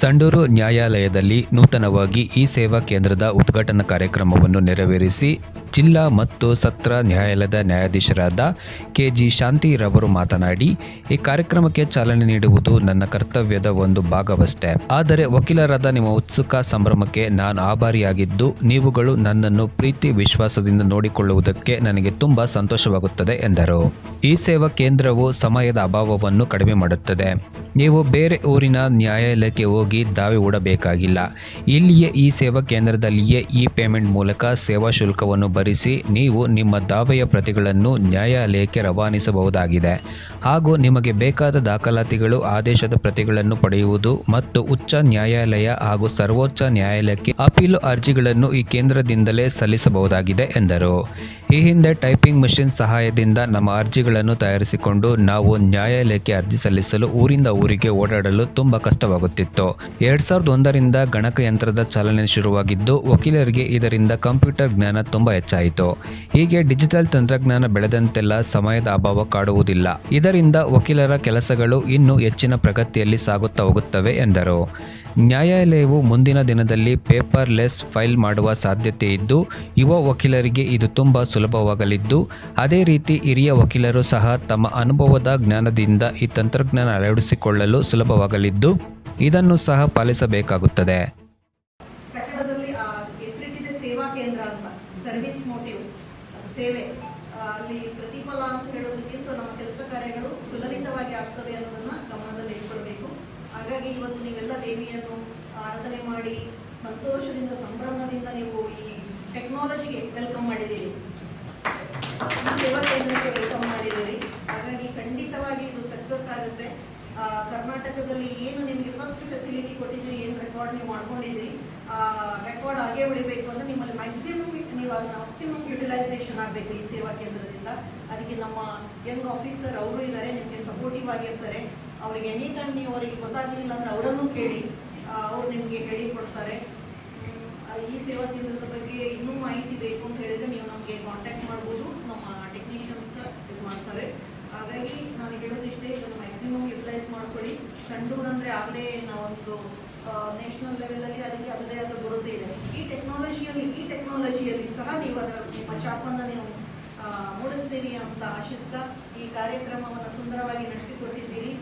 ಸಂಡೂರು ನ್ಯಾಯಾಲಯದಲ್ಲಿ ನೂತನವಾಗಿ ಈ ಸೇವಾ ಕೇಂದ್ರದ ಉದ್ಘಾಟನಾ ಕಾರ್ಯಕ್ರಮವನ್ನು ನೆರವೇರಿಸಿ ಜಿಲ್ಲಾ ಮತ್ತು ಸತ್ರ ನ್ಯಾಯಾಲಯದ ನ್ಯಾಯಾಧೀಶರಾದ ಕೆ ಜಿ ಶಾಂತಿರವರು ಮಾತನಾಡಿ, ಈ ಕಾರ್ಯಕ್ರಮಕ್ಕೆ ಚಾಲನೆ ನೀಡುವುದು ನನ್ನ ಕರ್ತವ್ಯದ ಒಂದು ಭಾಗವಷ್ಟೇ. ಆದರೆ ವಕೀಲರಾದ ನಿಮ್ಮ ಉತ್ಸುಕ ಸಂಭ್ರಮಕ್ಕೆ ನಾನು ಆಭಾರಿಯಾಗಿದ್ದು, ನೀವುಗಳು ನನ್ನನ್ನು ಪ್ರೀತಿ ವಿಶ್ವಾಸದಿಂದ ನೋಡಿಕೊಳ್ಳುವುದಕ್ಕೆ ನನಗೆ ತುಂಬ ಸಂತೋಷವಾಗುತ್ತದೆ ಎಂದರು. ಈ ಸೇವಾ ಕೇಂದ್ರವು ಸಮಯದ ಅಭಾವವನ್ನು ಕಡಿಮೆ ಮಾಡುತ್ತದೆ. ನೀವು ಬೇರೆ ಊರಿನ ನ್ಯಾಯಾಲಯಕ್ಕೆ ಹೋಗಿ ದಾವೆ ಹೂಡಬೇಕಾಗಿಲ್ಲ. ಇಲ್ಲಿಯೇ ಈ ಸೇವಾ ಕೇಂದ್ರದಲ್ಲಿಯೇ ಇ ಪೇಮೆಂಟ್ ಮೂಲಕ ಸೇವಾ ಶುಲ್ಕವನ್ನು ಭರಿಸಿ ನೀವು ನಿಮ್ಮ ದಾವೆಯ ಪ್ರತಿಗಳನ್ನು ನ್ಯಾಯಾಲಯಕ್ಕೆ ರವಾನಿಸಬಹುದಾಗಿದೆ. ಹಾಗೂ ನಿಮಗೆ ಬೇಕಾದ ದಾಖಲಾತಿಗಳು, ಆದೇಶದ ಪ್ರತಿಗಳನ್ನು ಪಡೆಯುವುದು ಮತ್ತು ಉಚ್ಚ ನ್ಯಾಯಾಲಯ ಹಾಗೂ ಸರ್ವೋಚ್ಚ ನ್ಯಾಯಾಲಯಕ್ಕೆ ಅಪೀಲು ಅರ್ಜಿಗಳನ್ನು ಈ ಕೇಂದ್ರದಿಂದಲೇ ಸಲ್ಲಿಸಬಹುದಾಗಿದೆ ಎಂದರು. ಈ ಹಿಂದೆ ಟೈಪಿಂಗ್ ಮಷಿನ್ ಸಹಾಯದಿಂದ ನಮ್ಮ ಅರ್ಜಿಗಳನ್ನು ತಯಾರಿಸಿಕೊಂಡು ನಾವು ನ್ಯಾಯಾಲಯಕ್ಕೆ ಅರ್ಜಿ ಸಲ್ಲಿಸಲು ಊರಿಂದ ಊರಿಗೆ ಓಡಾಡಲು ತುಂಬಾ ಕಷ್ಟವಾಗುತ್ತಿತ್ತು. ಎರಡ್ ಸಾವಿರದ ಒಂದರಿಂದ ಗಣಕಯಂತ್ರದ ಚಾಲನೆ ಶುರುವಾಗಿದ್ದು, ವಕೀಲರಿಗೆ ಇದರಿಂದ ಕಂಪ್ಯೂಟರ್ ಜ್ಞಾನ ತುಂಬಾ ಹೆಚ್ಚಾಯಿತು. ಹೀಗೆ ಡಿಜಿಟಲ್ ತಂತ್ರಜ್ಞಾನ ಬೆಳೆದಂತೆಲ್ಲ ಸಮಯದ ಅಭಾವ ಕಾಡುವುದಿಲ್ಲ. ಇದರಿಂದ ವಕೀಲರ ಕೆಲಸಗಳು ಇನ್ನೂ ಹೆಚ್ಚಿನ ಪ್ರಗತಿಯಲ್ಲಿ ಸಾಗುತ್ತಾ ಹೋಗುತ್ತವೆ ಎಂದರು. ನ್ಯಾಯಾಲಯವು ಮುಂದಿನ ದಿನದಲ್ಲಿ ಪೇಪರ್ಲೆಸ್ ಫೈಲ್ ಮಾಡುವ ಸಾಧ್ಯತೆ ಇದ್ದು, ಯುವ ವಕೀಲರಿಗೆ ಇದು ತುಂಬ ಸುಲಭವಾಗಲಿದ್ದು, ಅದೇ ರೀತಿ ಹಿರಿಯ ವಕೀಲರು ಸಹ ತಮ್ಮ ಅನುಭವದ ಜ್ಞಾನದಿಂದ ಈ ತಂತ್ರಜ್ಞಾನ ಅಳವಡಿಸಿಕೊಳ್ಳಲು ಸುಲಭವಾಗಲಿದ್ದು, ಇದನ್ನು ಸಹ ಪಾಲಿಸಬೇಕಾಗುತ್ತದೆ. ಸೇವಾ ಅಲ್ಲಿ ಪ್ರತಿಫಲ ಅಂತ ಹೇಳೋದಕ್ಕಿಂತ ನಮ್ಮ ಕೆಲಸ ಕಾರ್ಯಗಳು ಸುಲಲಿತವಾಗಿ ಆಗ್ತವೆ ಇಟ್ಕೊಳ್ಬೇಕು ಹಾಗಾಗಿ ಇವತ್ತು ನೀವೆಲ್ಲ ದೇವಿಯನ್ನು ಆರಾಧನೆ ಮಾಡಿ ಸಂತೋಷದಿಂದ, ಸಂಭ್ರಮದಿಂದ ನೀವು ಈ ಟೆಕ್ನಾಲಜಿಗೆ ವೆಲ್ಕಮ್ ಮಾಡಿದ್ದೀರಿ. ಈ ಸೇವಾ ಕೇಂದ್ರಕ್ಕೆ ವೆಲ್ಕಮ್ ಮಾಡಿದ್ದೀರಿ. ಹಾಗಾಗಿ ಖಂಡಿತವಾಗಿ ಇದು ಸಕ್ಸಸ್ ಆಗುತ್ತೆ. ಕರ್ನಾಟಕದಲ್ಲಿ ಏನು ನಿಮಗೆ ಫಸ್ಟ್ ಫೆಸಿಲಿಟಿ ಕೊಟ್ಟಿದ್ದೀರಿ, ಏನು ರೆಕಾರ್ಡ್ ನೀವು ಮಾಡ್ಕೊಂಡಿದ್ದೀರಿ ರೆಕಾರ್ಡ್ ಆಗೇ ಉಳಿಬೇಕು ಅಂದ್ರೆ ನಿಮ್ಮಲ್ಲಿ ಮ್ಯಾಕ್ಸಿಮಮ್ ನೀವು ಅದನ್ನ ಆಪ್ಟಿಮಮ್ ಯುಟಿಲೈಸೇಷನ್ ಆಗಬೇಕು ಈ ಸೇವಾ ಕೇಂದ್ರದಿಂದ. ಅದಕ್ಕೆ ನಮ್ಮ ಯಂಗ್ ಆಫೀಸರ್ ಅವರು ಇದ್ದಾರೆ, ನಿಮಗೆ ಸಪೋರ್ಟಿವ್ ಆಗಿರ್ತಾರೆ. ಅವ್ರಿಗೆ ಎನಿ ಟೈಮ್ ನೀವು ಅವರಿಗೆ ಗೊತ್ತಾಗಲಿಲ್ಲ ಅಂದ್ರೆ ಅವರನ್ನು ಕೇಳಿ ಅವ್ರು ನಿಮಗೆ ಹೇಳಿ ಕೊಡ್ತಾರೆ. ಈ ಸೇವಾ ಕೇಂದ್ರದ ಬಗ್ಗೆ ಇನ್ನೂ ಮಾಹಿತಿ ಬೇಕು ಅಂತ ಹೇಳಿದ್ರೆ ನೀವು ನಮಗೆ ಕಾಂಟ್ಯಾಕ್ಟ್ ಮಾಡ್ಬೋದು. ನಮ್ಮ ಟೆಕ್ನಿಷಿಯನ್ಸ್ ಇದು ಮಾಡ್ತಾರೆ. ಹಾಗಾಗಿ ನಾನು ಹೇಳೋದಿಷ್ಟೇ ಇದನ್ನು ಮ್ಯಾಕ್ಸಿಮಮ್ ಯುಟಿಲೈಸ್ ಮಾಡ್ಕೊಳ್ಳಿ. ಸಂಡೂರ್ ಅಂದ್ರೆ ಆಗಲೇ ನಾವೊಂದು ನ್ಯಾಷನಲ್ ಲೆವೆಲಲ್ಲಿ ಅದಕ್ಕೆ ಅದರದೇ ಆದ ಬರುತ್ತೆ ಇದೆ. ಈ ಟೆಕ್ನಾಲಜಿಯಲ್ಲಿ ಈ ಟೆಕ್ನಾಲಜಿಯಲ್ಲಿ ಸಹ ನೀವು ಅದರ, ನಿಮ್ಮ ಚಾಪನ್ನು ನೀವು ಮೂಡಿಸ್ತೀರಿ ಅಂತ ಆಶಿಸ್ತಾ ಈ ಕಾರ್ಯಕ್ರಮವನ್ನು ಸುಂದರವಾಗಿ ನಡೆಸಿಕೊಟ್ಟಿದ್ದೀರಿ.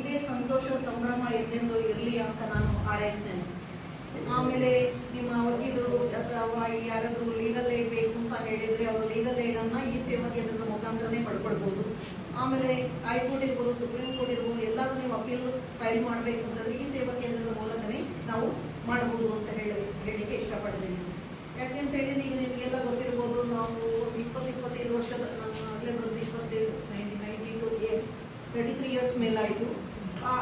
ಇದೇ ಸಂತೋಷ, ಸಂಭ್ರಮ ಎಂದೆಂದು ಇರಲಿ ಅಂತ ನಾನು ಹಾರೈಸ್ತೇನೆ. ಆಮೇಲೆ ನಿಮ್ಮ ವಕೀಲರು ಅಥವಾ ಯಾರಾದರೂ ಲೀಗಲ್ ಏಡ್ ಬೇಕು ಅಂತ ಹೇಳಿದ್ರೆ ಅವರು ಲೀಗಲ್ ಏಡ್ ಈ ಸೇವಾ ಕೇಂದ್ರದ ಮುಖಾಂತರನೇ ಪಡ್ಕೊಳ್ಬಹುದು ಆಮೇಲೆ ಹೈಕೋರ್ಟ್ ಇರ್ಬೋದು, ಸುಪ್ರೀಂ ಕೋರ್ಟ್ ಇರ್ಬೋದು, ಎಲ್ಲಾದ್ರೂ ನೀವು ಅಪೀಲ್ ಫೈಲ್ ಮಾಡಬೇಕು ಅಂತಂದ್ರೆ ಈ ಸೇವಾ ಕೇಂದ್ರದ ಮೂಲಕನೇ ನಾವು ಮಾಡಬಹುದು ಅಂತ ಹೇಳಿ, ಹೇಳಿಕ್ಕೆ ಇಷ್ಟಪಡ್ತೀನಿ. ಯಾಕೆಂತ ಹೇಳಿದ್ರೆ ಈಗ ನಿಮಗೆಲ್ಲ ಗೊತ್ತಿರ್ಬೋದು, ನಾವು ಇಪ್ಪತ್ತು ಇಪ್ಪತ್ತೈದು ವರ್ಷದ, ನಾನು ಆಗಲೇ ಬಂದು ಇಪ್ಪತ್ತೈದು ninety ninety two years thirty three years ಮೇಲಾಯಿತು ಆ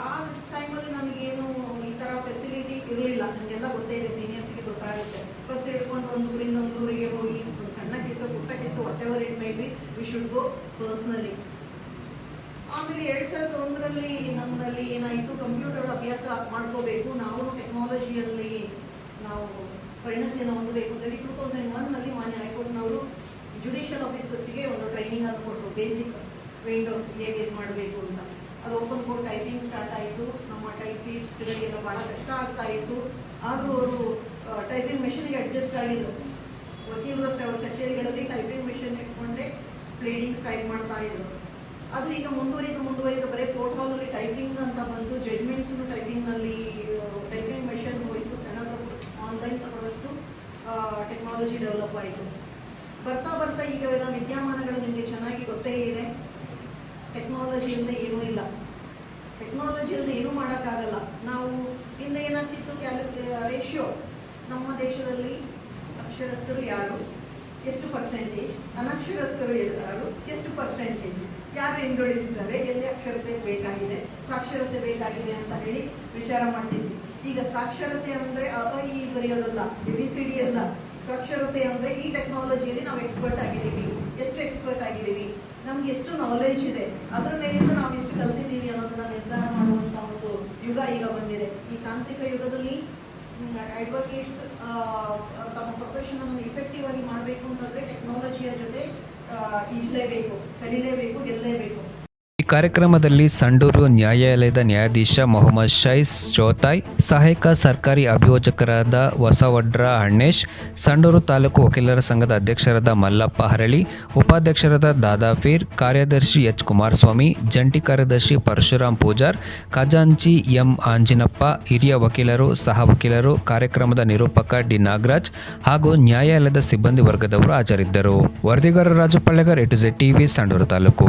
ಟೈಮಲ್ಲಿ ನಮಗೇನು ಈ ಥರ ಫೆಸಿಲಿಟಿ ಇರಲಿಲ್ಲ. ನಿಮಗೆಲ್ಲ ಗೊತ್ತೇ ಇದೆ ಸೀನಿಯರ್ಸ್ಗೆ ಗೊತ್ತಾಗುತ್ತೆ. ಫಸ್ಟ್ ಹಿಡ್ಕೊಂಡು ಒಂದು ಊರಿಂದ ಒಂದು ಊರಿಗೆ ಹೋಗಿ ಸಣ್ಣ ಕೆಸ ಪುಟ್ಟ ಕೆಸ whatever it may be we should go personally ಆಮೇಲೆ ಎರಡು ಸಾವಿರದ ಒಂದರಲ್ಲಿ ನಮ್ಮಲ್ಲಿ ಏನಾಯಿತು ಕಂಪ್ಯೂಟರ್ ಅಭ್ಯಾಸ ಮಾಡ್ಕೋಬೇಕು. ನಾವು ಟೆಕ್ನಾಲಜಿಯಲ್ಲಿ ನಾವು ಪರಿಣತಿಯನ್ನು ಹೊಂದಬೇಕು. ಅಂತೇಳಿ ಟೂ ತೌಸಂಡ್ ಒನ್ನಲ್ಲಿ ಮಾನ್ಯ ಹೈಕೋರ್ಟ್ನವರು ಜುಡಿಷಿಯಲ್ ಆಫೀಸರ್ಸ್ಗೆ ಒಂದು ಟ್ರೈನಿಂಗ್ ಅನ್ನು ಕೊಟ್ಟರು ಬೇಸಿಕ್ ವಿಂಡೋಸ್ ಹೇಗೆ ಇದು ಮಾಡಬೇಕು ಅಂತ. ಅದು ಓಪನ್ ಕೋರ್ ಟೈಪಿಂಗ್ ಸ್ಟಾರ್ಟ್ ಆಯಿತು. ನಮ್ಮ ಟೈಪ್ ಎಲ್ಲ ಭಾಳ ಕಷ್ಟ ಆಗ್ತಾ ಇತ್ತು. ಆದರೂ ಅವರು ಟೈಪಿಂಗ್ ಮೆಷಿನ್ಗೆ ಅಡ್ಜಸ್ಟ್ ಆಗಿದ್ರು. ವಕೀಲರು ಅವ್ರ ಕಚೇರಿಗಳಲ್ಲಿ ಟೈಪಿಂಗ್ ಮೆಷಿನ್ ಇಟ್ಕೊಂಡೆ ಪ್ಲೇಡಿಂಗ್ಸ್ ಟೈಪ್ ಮಾಡ್ತಾ ಇದ್ರು. ಅದು ಈಗ ಮುಂದುವರಿದು ಮುಂದುವರಿದ ಬರೀ ಕೋರ್ಟ್ ಹಾಲಲ್ಲಿ ಟೈಪಿಂಗ್ ಅಂತ ಬಂದು ಜಡ್ಜ್ಮೆಂಟ್ಸ್ ಟೈಪಿಂಗ್ನಲ್ಲಿ ಟೈಪಿಂಗ್ ಮೆಷಿನ್ ಹೋಯಿತು. ಸ್ಟೆನೋಗ್ರಾಫ್ ಆನ್ಲೈನ್ ತಗೊಳ್ಳೋಷ್ಟು ಟೆಕ್ನಾಲಜಿ ಡೆವಲಪ್ ಆಯಿತು. ಬರ್ತಾ ಬರ್ತಾ ಈಗ ಎಲ್ಲ ವಿದ್ಯಮಾನಗಳು ನಿಮಗೆ ಚೆನ್ನಾಗಿ ಗೊತ್ತೇ ಇದೆ. ಟೆಕ್ನಾಲಜಿ ಇಲ್ಲದೆ ಏನೂ ಇಲ್ಲ. ಟೆಕ್ನಾಲಜಿ ಇಲ್ಲದೆ ಏನೂ ಮಾಡೋಕ್ಕಾಗಲ್ಲ. ನಾವು ಹಿಂದೆ ಏನಾಗ್ತಿತ್ತು ಕ್ಯಾಲ ರೇಷಿಯೋ ನಮ್ಮ ದೇಶದಲ್ಲಿ ಅಕ್ಷರಸ್ಥರು ಯಾರು? ಎಷ್ಟು ಪರ್ಸೆಂಟೇಜ್ ಅನಕ್ಷರಸ್ಥರು ಯಾರು? ಎಷ್ಟು ಪರ್ಸೆಂಟೇಜ್ ಯಾರು ಹಿಂದುಳಿದಿದ್ದಾರೆ? ಎಲ್ಲಿ ಅಕ್ಷರತೆ ಬೇಕಾಗಿದೆ? ಸಾಕ್ಷರತೆ ಬೇಕಾಗಿದೆ ಅಂತ ಹೇಳಿ ವಿಚಾರ ಮಾಡ್ತಿದ್ವಿ. ಈಗ ಸಾಕ್ಷರತೆ ಅಂದರೆ ಅ ಇ ಬರೆಯೋದಲ್ಲ ಬಿ, ಸಿ, ಡಿ ಅಲ್ಲ ಸಾಕ್ಷರತೆ ಅಂದರೆ ಈ ಟೆಕ್ನಾಲಜಿಯಲ್ಲಿ ನಾವು ಎಕ್ಸ್ಪರ್ಟ್ ಆಗಿದ್ದೀವಿ. ಎಷ್ಟು ಎಕ್ಸ್ಪರ್ಟ್ ಆಗಿದ್ದೀವಿ? ನಮ್ಗೆ ಎಷ್ಟು ನಾಲೆಜ್ ಇದೆ, ಅದರ ಮೇಲಿಂದ ನಾವು ಎಷ್ಟು ಕಲ್ತಿದ್ದೀವಿ ಅನ್ನೋದನ್ನ ನಿರ್ಧಾರ ಮಾಡುವಂತ ಒಂದು ಯುಗ ಈಗ ಬಂದಿದೆ. ಈ ತಾಂತ್ರಿಕ ಯುಗದಲ್ಲಿ ಅಡ್ವೊಕೇಟ್ಸ್ ತಮ್ಮ ಪ್ರೊಫೆಷನ್ ಅನ್ನು ಇಫೆಕ್ಟಿವ್ ಆಗಿ ಮಾಡಬೇಕು ಅಂತಂದ್ರೆ ಟೆಕ್ನಾಲಜಿಯ ಜೊತೆ ಈಜಲೇಬೇಕು, ಕಲಿಲೇಬೇಕು ಗೆಲ್ಲಲೇಬೇಕು ಈ ಕಾರ್ಯಕ್ರಮದಲ್ಲಿ ಸಂಡೂರು ನ್ಯಾಯಾಲಯದ ನ್ಯಾಯಾಧೀಶ ಮೊಹಮ್ಮದ್ ಶೈಸ್ ಚೋತಾಯ್ ಸಹಾಯಕ ಸರ್ಕಾರಿ ಅಭಿಯೋಜಕರಾದ ಹೊಸವಡ್ರ ಅಣ್ಣೇಶ್, ಸಂಡೂರು ತಾಲೂಕು ವಕೀಲರ ಸಂಘದ ಅಧ್ಯಕ್ಷರಾದ ಮಲ್ಲಪ್ಪ ಹರಳಿ, ಉಪಾಧ್ಯಕ್ಷರಾದ ದಾದಾಫೀರ್ ಕಾರ್ಯದರ್ಶಿ ಎಚ್ ಕುಮಾರಸ್ವಾಮಿ, ಜಂಟಿ ಕಾರ್ಯದರ್ಶಿ ಪರಶುರಾಮ್ ಪೂಜಾರ್, ಖಜಾಂಚಿ ಎಂ ಆಂಜಿನಪ್ಪ, ಹಿರಿಯ ವಕೀಲರು, ಸಹ ವಕೀಲರು, ಕಾರ್ಯಕ್ರಮದ ನಿರೂಪಕ ಡಿ ನಾಗರಾಜ್ ಹಾಗೂ ನ್ಯಾಯಾಲಯದ ಸಿಬ್ಬಂದಿ ವರ್ಗದವರು ಹಾಜರಿದ್ದರು. ವರದಿಗಾರ Raju Pallegar is Z TV, Sandur taluk.